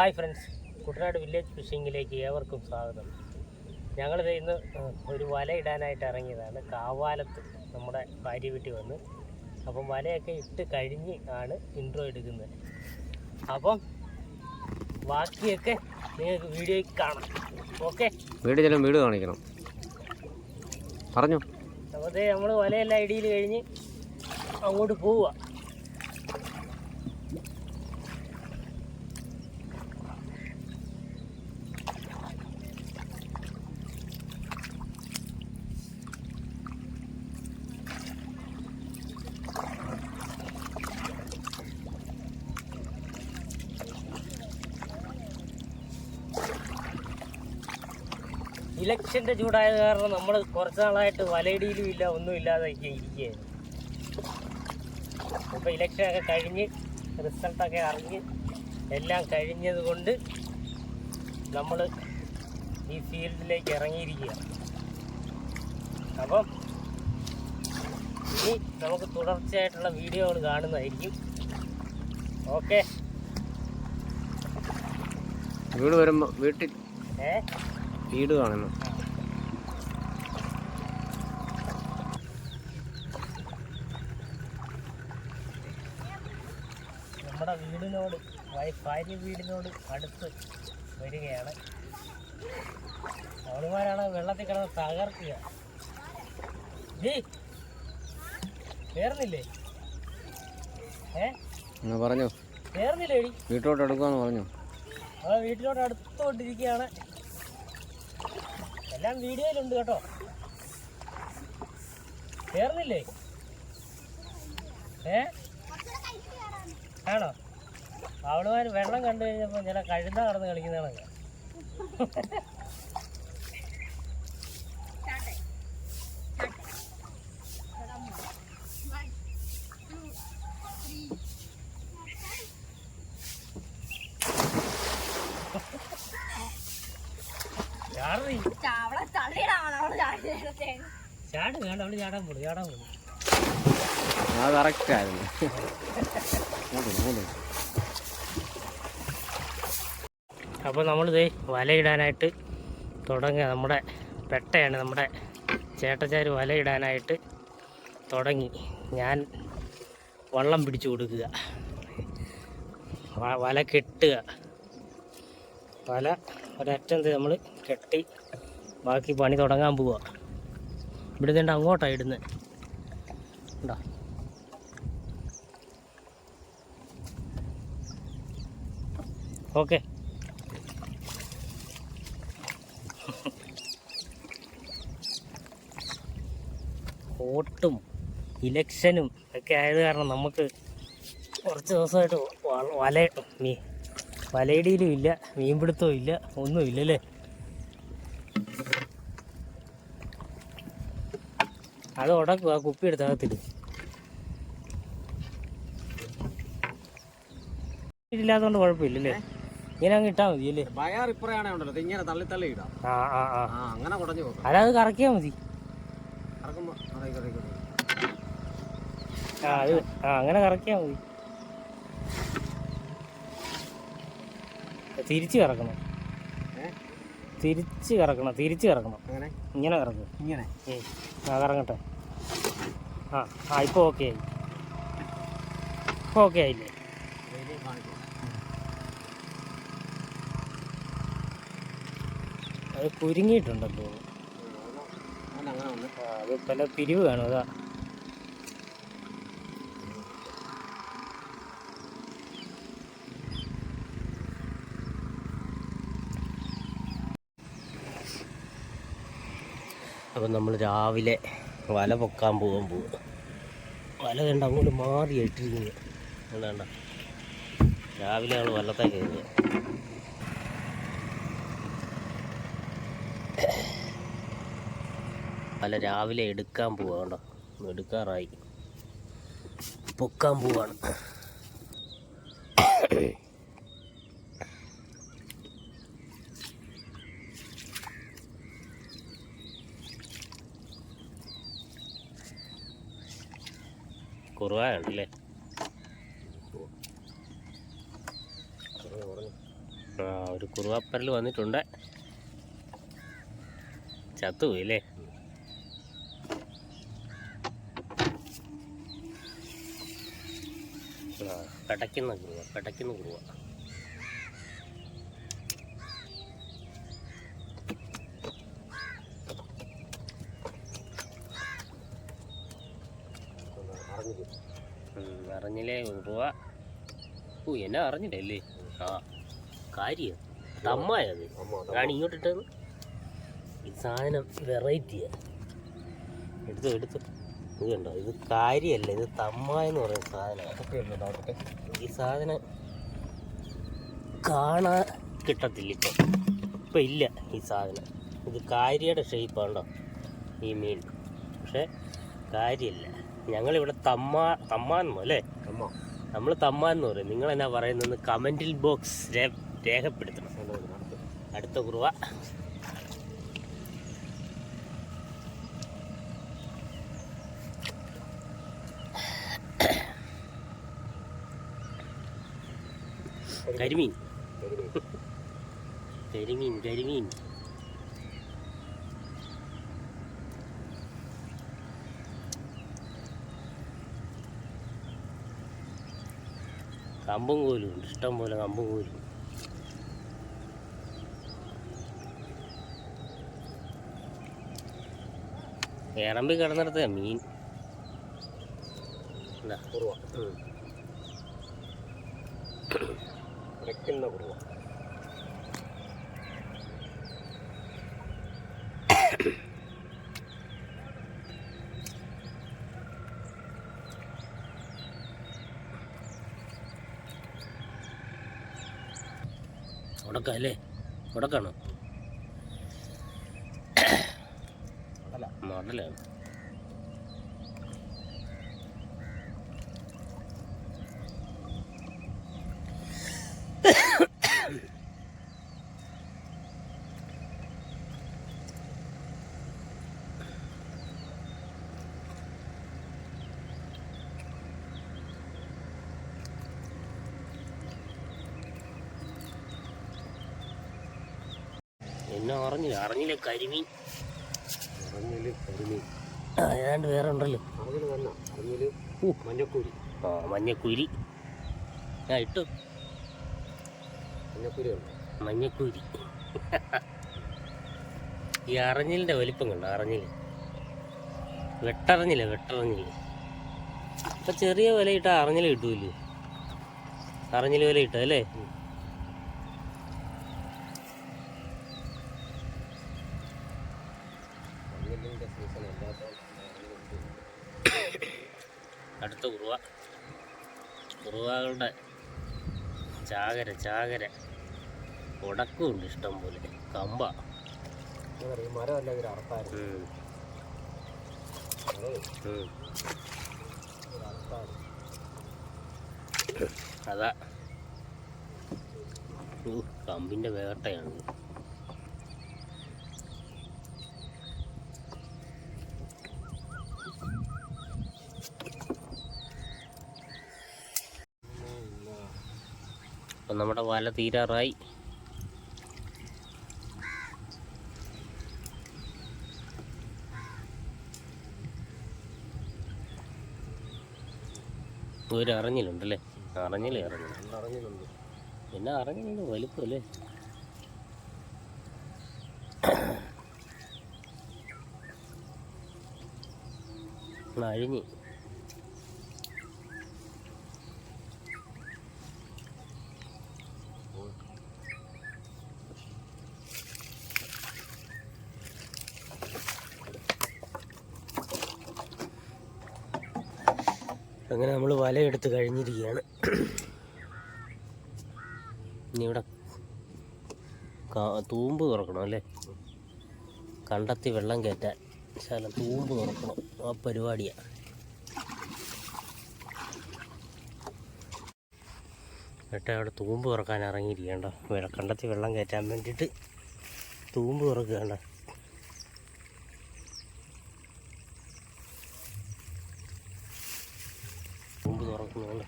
Hi friends. Kuttanad village ഫിഷിങ്ങിലേക്ക് ഏവർക്കും സ്വാഗതം. ഞങ്ങളിത് ഇന്ന് ഒരു വല ഇടാനായിട്ട് ഇറങ്ങിയതാണ്. കാവാലത്ത് നമ്മുടെ ഭാര്യ വീട്ടിൽ വന്ന്. അപ്പം വലയൊക്കെ ഇട്ട് കഴിഞ്ഞ് ആണ് ഇൻട്രോ എടുക്കുന്നത്. അപ്പം ബാക്കിയൊക്കെ നിങ്ങൾക്ക് വീഡിയോയിൽ കാണാം. ഓക്കെ? വീട് ചെല്ലാം വീട് കാണിക്കണം. പറഞ്ഞു. അപ്പോൾ നമ്മൾ വലയെല്ലാം ഇടിയിൽ കഴിഞ്ഞ് അങ്ങോട്ട് പോവുക. ഇലക്ഷന്റെ ചൂടായത് കാരണം നമ്മൾ കുറച്ച് നാളായിട്ട് വലയിടിയിലും ഇല്ല ഒന്നും ഇല്ലാതെ ഇരിക്കുകയായിരുന്നു. ഇപ്പോൾ ഇലക്ഷനൊക്കെ കഴിഞ്ഞ് റിസൾട്ടൊക്കെ അറിഞ്ഞ് എല്ലാം കഴിഞ്ഞത് കൊണ്ട് നമ്മൾ ഈ ഫീൽഡിലേക്ക് ഇറങ്ങിയിരിക്കുക അപ്പം ഇനി നമുക്ക് തുടർച്ചയായിട്ടുള്ള വീഡിയോകൾ കാണുന്നതായിരിക്കും. ഓക്കെ വീട് വരുമ്പോൾ വീട്ടിൽ ഏ? വീട് കാണുന്നു. നമ്മുടെ വീടിനോട് ഭാര്യ വീടിനോട് അടുത്ത് വരികയാണ്. അവളുമാരാണ് വെള്ളത്തിൽ കിടന്ന് തകർക്കുക. കേറുന്നില്ലേ? ഏ? പറഞ്ഞു? കേറുന്നില്ലേ വീട്ടിലോട്ട് എടുക്കാന്ന് പറഞ്ഞു? വീട്ടിലോട്ട് അടുത്തോണ്ടിരിക്കുകയാണ് എല്ലാം വീഡിയോയിലുണ്ട് കേട്ടോ. കേറുന്നില്ലേ? ഏ? ആണോ? അവളുമാര് വെള്ളം കണ്ടു കഴിഞ്ഞപ്പോ ചില കഴുത കടന്ന് കളിക്കുന്നതാണ് ചാടി ചാവള തള്ളിയിടാണ് അവൾ ചാടിയത് ചാട് വേണ്ട അവൾ ചാടാൻ പോണു ചാടാൻ പോണു. അത് കറക്റ്റ് ആയിരുന്നു മൂന്ന് മൂന്ന് അപ്പോൾ നമ്മളിത് വലയിടാനായിട്ട് തുടങ്ങുക. നമ്മുടെ പെട്ടയാണ് നമ്മുടെ ചേട്ടച്ചാർ വലയിടാനായിട്ട് തുടങ്ങി. ഞാൻ വള്ളം പിടിച്ചു കൊടുക്കുക. വല കെട്ടുക. വല ഒരറ്റം നമ്മൾ കെട്ടി ബാക്കി പണി തുടങ്ങാൻ പോവുക ഇവിടെ നിന്ന് അങ്ങോട്ടാണ് ഇടുന്നത് ഉണ്ടോ? ഓക്കെ. വോട്ടും ഇലക്ഷനും ഒക്കെ ആയത് കാരണം നമുക്ക് കുറച്ച് ദിവസമായിട്ട് വല വല മീ വലയിടിയിലും ഇല്ല മീൻപിടുത്തവും ഇല്ല ഒന്നും ഇല്ലല്ലേ? അത് ഉടക്കുക കുപ്പി എടുത്ത് അകത്തിട്ട്. ഇല്ലാത്തതുകൊണ്ട് കുഴപ്പമില്ലല്ലേ? ഇങ്ങനെ അങ്ങ് ഇട്ടാ മതി അല്ലേ? ബയാർ ഇപ്പറയാണേ ഉണ്ടല്ലോ ഇങ്ങനെ തള്ളി തള്ളി ഇടാം. ആ ആ ആ. അങ്ങനെ കുടഞ്ഞു പോകും കറക്കിയാ മതി. ആ അത് ആ അങ്ങനെ കറക്കിയാ മതി. തിരിച്ചു കറക്കണം. തിരിച്ചു കറക്കണം തിരിച്ച് കറക്കണം. ഇങ്ങനെ കറക്കും. ഇങ്ങനെ. ആ കറങ്ങട്ടെ. ആ ആ ഇപ്പോൾ ഓക്കെ ആയി. ഇപ്പോൾ ഓക്കെ ആയില്ലേ? അത് കുരുങ്ങിയിട്ടുണ്ടല്ലോ. അത് പല പിരിവ് കാണും അതാ. അപ്പം നമ്മൾ രാവിലെ വല പൊക്കാൻ പോകാൻ പോകും വല കണ്ട അങ്ങോട്ട് മാറി ഇട്ടിരിക്കുന്നു എന്താണ്ട രാവിലെ ആണ് വല്ലത്തെ കയറുക വല രാവിലെ എടുക്കാൻ പോവാണ്ടോ എടുക്കാറായി. പൊക്കാൻ പോവാണ്. കുറഞ്ഞു ആ ഒരു കുറുവാപ്പരൽ വന്നിട്ടുണ്ട്. ചത്തുപോയി അല്ലേ ആ പെടയ്ക്കുന്ന കുറുവ പെടയ്ക്കുന്ന കുറുവ അറിഞ്ഞില്ല ഉം, അറിഞ്ഞില്ലേ കുറുവ ഓ എന്നെ അറിഞ്ഞില്ലേ ആ കാര്യം. തമ്മായത്. അതാണ് ഇങ്ങോട്ട് ഇങ്ങോട്ടിട്ടത്. ഈ സാധനം വെറൈറ്റിയാ. എടുത്തു എടുത്തു. ഇത് ഇത് കാര്യമല്ല ഇത് തമ്മായെന്ന് പറയുന്ന സാധനമാണ്. ഈ സാധനം കാണാൻ കിട്ടത്തില്ല ഇപ്പം. ഇപ്പം ഇല്ല ഈ സാധനം. ഇത് കാരിയുടെ ഷേപ്പാണോ ഈ മീൻ. പക്ഷേ കാര്യമില്ല ഞങ്ങളിവിടെ തമ്മ തമ്മാന്നോ അല്ലേ? നമ്മൾ തമ്മാന്ന് പറയും. നിങ്ങൾ എന്നാ പറയുന്നത് കമന്റിൽ ബോക്സ് രേഖപ്പെടുത്തണം. അടുത്ത കുറുവ. കരിമീൻ. കരിമീൻ കരിമീൻ. കമ്പും കോലും ഉണ്ട്. ഇഷ്ടം പോലെ കമ്പും കോലും. ഇറമ്പി കിടന്നിടത്ത മീൻ. ഇതാ. കുറുവ. വെക്കുന്ന കുറുവ ഉടക്കല്ലേ ഉടക്കാണോ? അല്ല എന്നെ അറിഞ്ഞില്ല അറിഞ്ഞില്ല കരിമീൻ? അറിഞ്ഞില്ല കരിമീൻ. ഏതാണ്ട് വേറെ ഉണ്ടല്ലോ. അറിഞ്ഞില്ല മഞ്ഞക്കൂരി. ആ മഞ്ഞക്കുരി. ആ ഇട്ടു. മഞ്ഞക്കൂരി ഉണ്ട്? മഞ്ഞക്കുരി. ഈ അറിഞ്ഞിലിന്റെ വലിപ്പം കണ്ടോ? അറിഞ്ഞിൽ വെട്ടറിഞ്ഞില്ല വെട്ടറിഞ്ഞില്ല അപ്പം ചെറിയ വില ഇട്ടാൽ അറിഞ്ഞിൽ കിട്ടൂല്ലേ? അറിഞ്ഞിൽ വില ഇട്ട അല്ലേ അറിഞ്ഞിലിന്റെ സീസൺ അല്ലാത്ത അടുത്ത കുറുവ. കുറുവകളുടെ ചാകര ചാകര. ഉടക്കുമുണ്ട് ഇഷ്ടം പോലെ. കമ്പ. അതെ ഒരു അറുത്തായിരുന്നു അതാ. കമ്പിന്റെ കമ്പിന്റെ വേട്ടയാണ്. അപ്പം നമ്മുടെ വല തീരാറായി. ഒരു അറിഞ്ഞിലുണ്ടല്ലേ അറിഞ്ഞില്ലേ അറിഞ്ഞിട്ടുണ്ട് പിന്നെ അറിഞ്ഞിലുണ്ട് പിന്നെ അല്ലേ? അഴിഞ്ഞ്. അങ്ങനെ നമ്മൾ വലയെടുത്ത് കഴിഞ്ഞിരിക്കുകയാണ്. ഇനി ഇവിടെ തൂമ്പ് തുറക്കണം അല്ലേ? കണ്ടെത്തി വെള്ളം കയറ്റാൻ. ശകലം തൂമ്പ് തുറക്കണം. ആ പരിപാടിയാണ് ഏട്ടാ അവിടെ തൂമ്പ് തുറക്കാൻ ഇറങ്ങിയിരിക്കണ്ട കണ്ടെത്തി വെള്ളം കയറ്റാൻ വേണ്ടിയിട്ട് തൂമ്പ് തുറക്കുകയാണ്. കിടക്കുന്നത്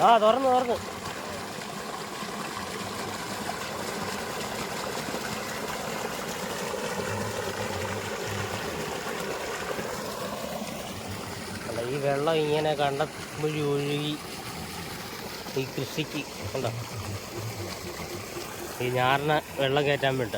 ആ തുറന്നു തുറന്നു. വെള്ളം ഇങ്ങനെ കണ്ട വഴി ഒഴുകി ഈ കൃഷിക്ക് കണ്ടോ ഈ ഞാറിന് വെള്ളം കയറ്റാൻ വേണ്ട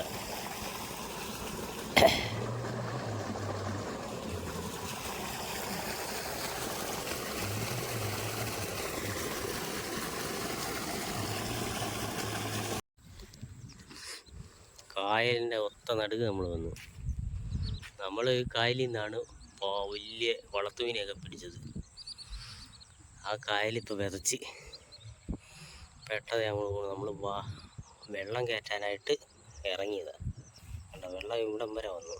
കായലിന്റെ ഒത്ത നടുക്ക് നമ്മൾ വന്നു. നമ്മൾ കായലിൽ നിന്നാണ് വലിയ വളത്തുമീനെയൊക്കെ ആ കായലിപ്പോൾ വിതച്ച്. പെട്ടത് നമ്മൾ നമ്മൾ വാ വെള്ളം കയറ്റാനായിട്ട് ഇറങ്ങിയതാണ് കണ്ടോ വെള്ളം ഇവിടം വരെ വന്നു.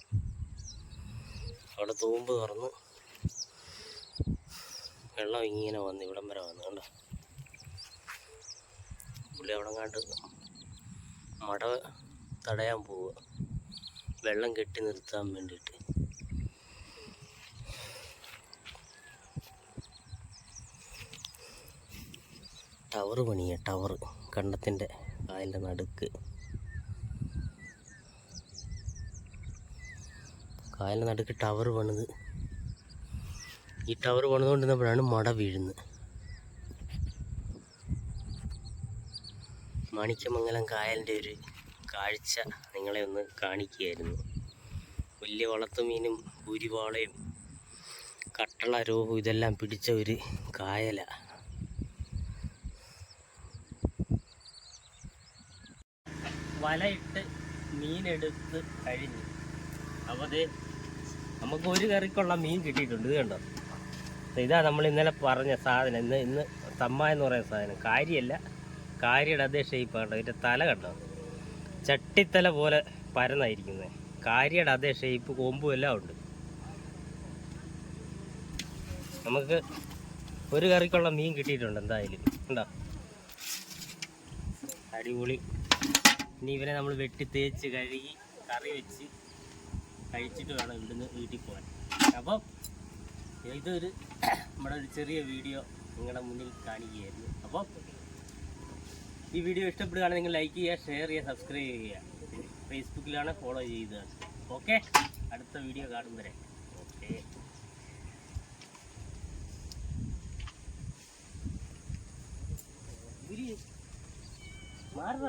അവിടെ തൂമ്പ് തുറന്ന് വെള്ളം ഇങ്ങനെ വന്ന് ഇവിടം വരെ വന്നു. കണ്ടോ? പുള്ളി അവിടെ കണ്ട് മട തടയാൻ പോവുക വെള്ളം കെട്ടി നിർത്താൻ വേണ്ടിയിട്ട്. ടവർ പണിയ ടവർ. കണ്ടത്തിന്റെ കായലിന്റെ നടുക്ക്. കായലിന്റെ നടുക്ക് ടവർ പണിത്. ഈ ടവർ പണിതുകൊണ്ടിരുന്നപ്പോഴാണ് മട വീഴുന്നത്. മാണിക്യമംഗലം കായലിന്റെ ഒരു കാഴ്ച നിങ്ങളെ ഒന്ന് കാണിക്കുകയായിരുന്നു. വലിയ വളർത്തുമീനും ഭൂരിവാളയും കട്ടള രൂപം ഇതെല്ലാം പിടിച്ച ഒരു കായല. വലയിട്ട് മീനെടുത്ത് കഴിഞ്ഞു. അപ്പോൾ അത് നമുക്ക് ഒരു കറിക്കുള്ള മീൻ കിട്ടിയിട്ടുണ്ട് ഇത് കണ്ടോ? ഇതാ നമ്മൾ ഇന്നലെ പറഞ്ഞ സാധനം. ഇന്ന് ഇന്ന് തമ്മ എന്ന് പറയുന്ന സാധനം. കാര്യമല്ല കാര്യയുടെ അതേ ഷേപ്പ് കണ്ടോ ഇതിന്റെ തല കണ്ടോ? ചട്ടിത്തല പോലെ പരന്നായിരിക്കുന്നത് കാര്യയുടെ അതേ ഷേപ്പ് കൊമ്പും എല്ലാം ഉണ്ട്. നമുക്ക് ഒരു കറിക്കുള്ള മീൻ കിട്ടിയിട്ടുണ്ട് എന്തായാലും. ഉണ്ടോ അടിപൊളി. ഇനി ഇവരെ നമ്മൾ വെട്ടി തേച്ച് കഴുകി കറി വെച്ച് കഴിച്ചിട്ട് വേണം ഇവിടുന്ന് വീട്ടിൽ പോകാൻ. അപ്പം ഇതൊരു നമ്മുടെ ഒരു ചെറിയ വീഡിയോ നിങ്ങളുടെ മുന്നിൽ കാണിക്കുകയായിരുന്നു. അപ്പോൾ ഈ വീഡിയോ ഇഷ്ടപ്പെടുകയാണെങ്കിൽ നിങ്ങൾ ലൈക്ക് ചെയ്യുക ഷെയർ ചെയ്യുക സബ്സ്ക്രൈബ് ചെയ്യുക. ഫേസ്ബുക്കിലാണ് ഫോളോ ചെയ്തത് ഓക്കെ അടുത്ത വീഡിയോ കാണും വരെ. ഓക്കെ മാറുക